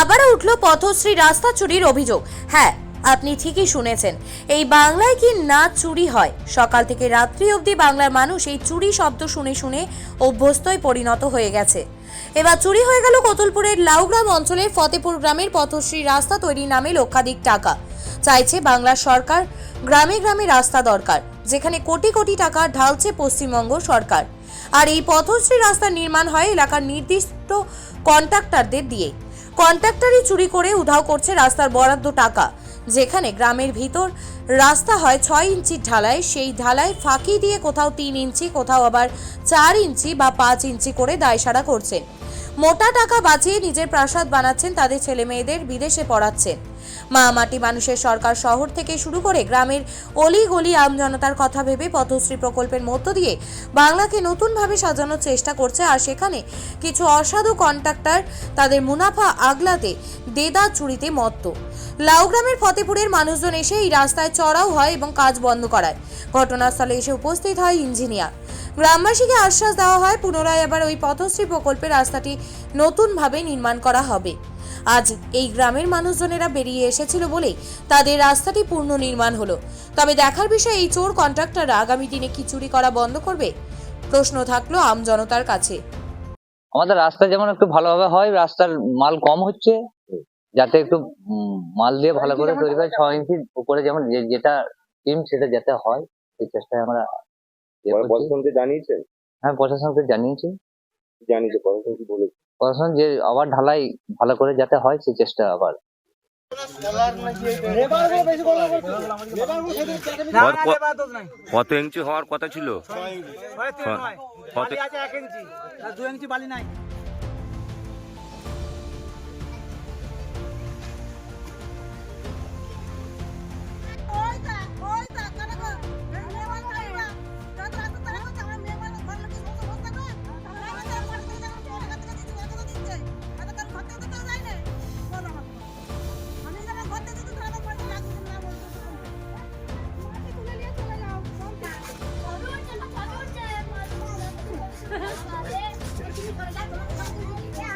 আবারও উঠল পথশ্রী রাস্তা চুরির অভিযোগ। হ্যাঁ আপনি ঠিকই শুনেছেন। এই বাংলায় কি না চুরি হয়? সকাল থেকে রাত্রি অবধি বাংলার মানুষ এই চুরি শব্দ শুনে শুনে অভ্যস্তই পরিণত হয়ে গেছে। এবার চুরি হয়ে গেল কতুলপুরের লাউগ্রাম অঞ্চলের ফতেপুর গ্রামের পথশ্রী রাস্তা তৈরি নামে লক্ষাধিক টাকা। চাইছে বাংলার সরকার, গ্রামে গ্রামে রাস্তা দরকার, যেখানে কোটি কোটি টাকা ঢালছে পশ্চিমবঙ্গ সরকার। আর এই পথশ্রী রাস্তা নির্মাণ হয় এলাকার নির্দিষ্ট কন্ট্রাক্টরদের দিয়ে কন্ট্রাক্টরই চুরি করে উধাও করছে রাস্তার বরাদ্দ টাকা। যেখানে গ্রামের ভিতর রাস্তা হয় ছয় ইঞ্চির ঢালাই সেই ঢালাই ফাঁকি দিয়ে কোথাও তিন ইঞ্চি, কোথাও আবার চার ইঞ্চি বা পাঁচ ইঞ্চি করে দায়সারা করছেন মোটা টাকা বাঁচিয়ে নিজের প্রাসাদ বানাচ্ছেন তাদের ছেলে মেয়েদের বিদেশে পড়াচ্ছেন মা মাটি মানুষের সরকার শহর থেকে শুরু করে গ্রামের অলি গলি আমজনতার কথা ভেবে পথশ্রী প্রকল্পের মধ্য দিয়ে বাংলাকে নতুনভাবে সাজানোর চেষ্টা করছে আর সেখানে কিছু অসাধু কন্ট্রাক্টর তাদের মুনাফা আগলাতে দেদা চুরিতে মত্ত। লাউগ্রামের ফতেপুরের মানুষজন এসে এই রাস্তায় চড়াও হয় এবং কাজ বন্ধ করায়। ঘটনাস্থলে এসে উপস্থিত হয় ইঞ্জিনিয়ার। গ্রামবাসীকে আশ্বাস দেওয়া হয়, পুনরায় আবার ওই পথশ্রী প্রকল্পে রাস্তাটি নতুনভাবে নির্মাণ করা হবে। আজ এই গ্রামের মানুষজনেরা বেরিয়ে এসেছিল বলেই তাদের রাস্তাটি পূর্ণ নির্মাণ হলো। তবে দেখার বিষয়, এই চোর কন্ট্রাক্টররা আগামী দিনে কি চুরি করা বন্ধ করবে? প্রশ্ন থাকল আম জনতার কাছে। আমাদের রাস্তা যেমন একটু ভালোভাবে হয়, রাস্তার মাল কম হচ্ছে। যাতে একটু মাল দিয়ে ভালো করে তৈরি করে ছ ইঞ্চির উপরে যেমন যে- যেটা টিম সেটা যাতে হয় সেই চেষ্টায় আমরা ইয়ে প্রশাসনকে জানিয়েছেন? হ্যাঁ প্রশাসনকে জানিয়েছি। জানিয়েছে প্রশাসন কি বলেছে? প্রশাসন যে আবার ঢালাই ভালো করে যাতে হয় সেই চেষ্টা আবার। কত- ইঞ্চি হওয়ার কথা ছিল? কত ওই